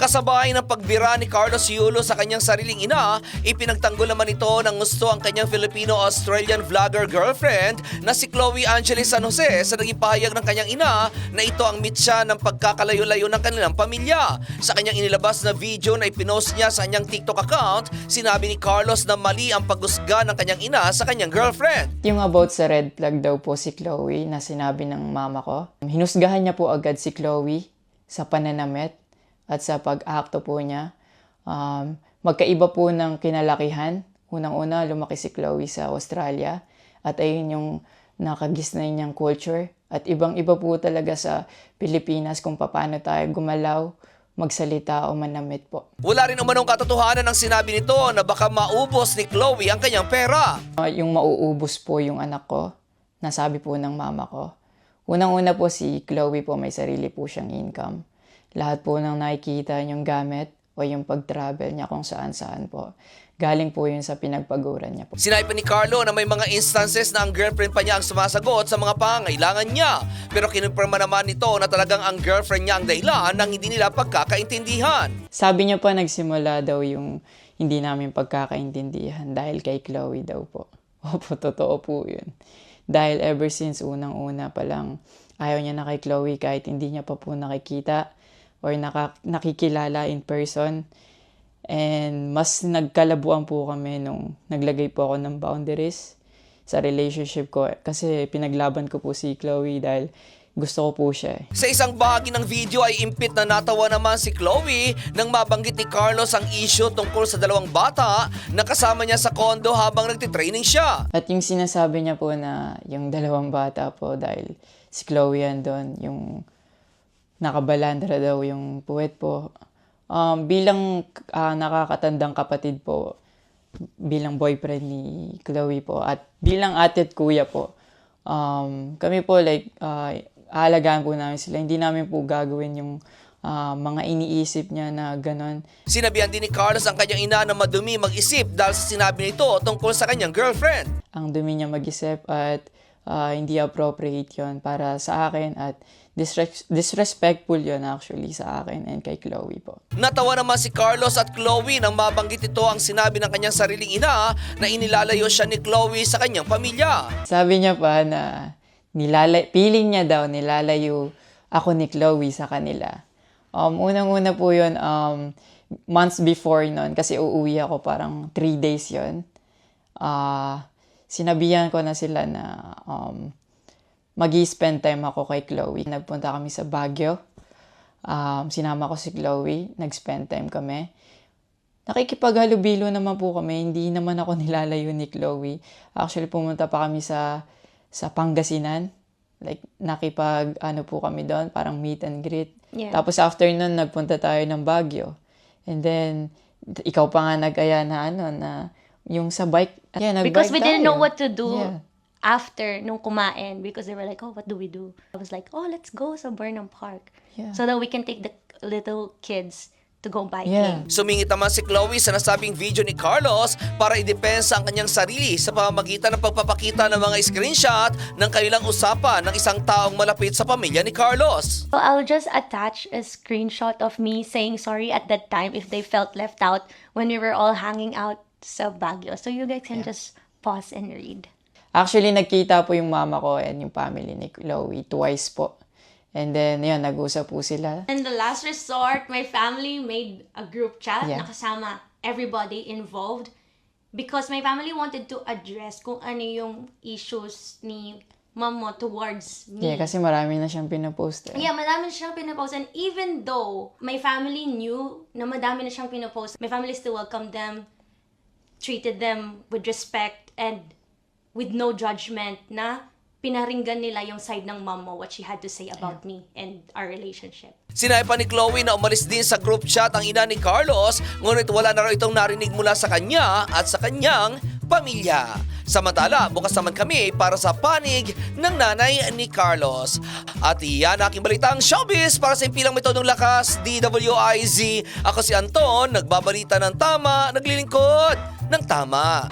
Kasabay ng pagbira ni Carlos Yulo sa kanyang sariling ina, ipinagtanggol naman ito ng gusto ang kanyang Filipino-Australian vlogger girlfriend na si Chloe Angeles San Jose sa naging pahayag ng kanyang ina na ito ang mitsa ng pagkakalayo-layo ng kanilang pamilya. Sa kanyang inilabas na video na ipinost niya sa kanyang TikTok account, sinabi ni Carlos na mali ang paghusga ng kanyang ina sa kanyang girlfriend. Yung about sa red flag daw po si Chloe na sinabi ng mama ko, hinusgahan niya po agad si Chloe sa pananamit at sa pag-akto po niya. Um, magkaiba po ng kinalakihan. Unang-una, lumaki si Chloe sa Australia at ayun yung nakagisnay niyang culture. At ibang-iba po talaga sa Pilipinas kung paano tayo gumalaw, magsalita o manamit po. Wala rin umanong katotohanan ng sinabi nito na baka maubos ni Chloe ang kanyang pera. Uh, yung mauubos po yung anak ko, nasabi po ng mama ko. Unang-una po si Chloe po, may sarili po siyang income. Lahat po ng nakikita yung gamit o yung pag-travel niya kung saan-saan po. Galing po yun sa pinagpaguran niya po. Sinabi pa ni Carlo na may mga instances na ang girlfriend pa niya ang sumasagot sa mga pangailangan niya. Pero kinumpirma naman nito na talagang ang girlfriend niya ang dahilan ng hindi nila pagkakaintindihan. Sabi niya pa nagsimula daw yung hindi namin pagkakaintindihan dahil kay Chloe daw po. Opo, totoo po yun. Dahil ever since unang-una pa lang, ayaw niya na kay Chloe kahit hindi niya pa po nakikita or naka, nakikilala in person. And mas nagkalabuan po kami nung naglagay po ako ng boundaries sa relationship ko. Kasi pinaglaban ko po si Chloe dahil gusto ko po siya. eh. Sa isang bahagi ng video ay impit na natawa naman si Chloe nang mabanggit ni Carlos ang issue tungkol sa dalawang bata na kasama niya sa kondo habang nagtitraining siya. At yung sinasabi niya po na yung dalawang bata po dahil si Chloe andon, yung nakabalandra daw yung puwet po. Um, bilang ah, nakakatandang kapatid po, bilang boyfriend ni Chloe po, at bilang ate at kuya po, um, kami po like, ah, aalagaan po namin sila. Hindi namin po gagawin yung ah, mga iniisip niya na ganon. Sinabihan din ni Carlos ang kanyang ina na madumi mag-isip dahil sa sinabi nito tungkol sa kanyang girlfriend. ang dumi niya mag-isip at ah, hindi appropriate yon para sa akin at disres- disrespectful yon actually sa akin and kay Chloe po. Natawa naman si Carlos at Chloe nang mabanggit ito ang sinabi ng kanyang sariling ina na inilalayo siya ni Chloe sa kanyang pamilya. Sabi niya pa na nilalay, feeling niya daw nilalayo ako ni Chloe sa kanila. Um, unang-una po yun, um, months before nun, kasi uuwi ako parang three days yon Ah, sinabihan ko na sila na um, mag spend time ako kay Chloe. Nagpunta kami sa Baguio. Um, sinama ko si Chloe. Nag-spend time kami. Nakikipaghalubilo naman po kami. Hindi naman ako nilalayo ni Chloe. Actually, pumunta pa kami sa sa Pangasinan. Like, nakipag, ano po kami doon, parang meet and greet. Yeah. Tapos after nun, nagpunta tayo ng Baguio. And then, ikaw pa nga nag-aya na ano, na yung sa bike. Yeah, nag-bike Because we didn't know what to do Yeah. after nung kumain because they were like, oh, what do we do? I was like, oh, let's go sa Burnham Park Yeah. so that we can take the little kids to go biking. Yeah. Sumingit naman si Chloe sa nasabing video ni Carlos para idepensa ang kanyang sarili sa pamamagitan ng pagpapakita ng mga screenshot ng kanilang usapan ng isang taong malapit sa pamilya ni Carlos. So I'll just attach a screenshot of me saying sorry at that time if they felt left out when we were all hanging out sa Baguio. So you guys can just pause and read. Actually, nagkita po yung mama ko and yung family ni Chloe twice po. And then, yun, nag-usap po sila. In the last resort, my family made a group chat Yeah. nakasama everybody involved because my family wanted to address kung ano yung issues ni mama towards me. Yeah, kasi marami na siyang pinopost. Eh. Yeah, madami na siyang pinopost. And even though my family knew na madami na siyang pinopost, my family still welcomed them, treated them with respect, and with no judgment na pinaringgan nila yung side ng mom mo, what she had to say about me and our relationship. Sinabi pa ni Chloe na umalis din sa group chat ang ina ni Carlos, ngunit wala na raw itong narinig mula sa kanya at sa kanyang pamilya. Samantala, bukas naman kami para sa panig ng nanay ni Carlos. At iyan aking balitang showbiz para sa impilang metodong lakas, DWIZ. Ako si Anton, nagbabalita ng tama, naglilingkod ng tama.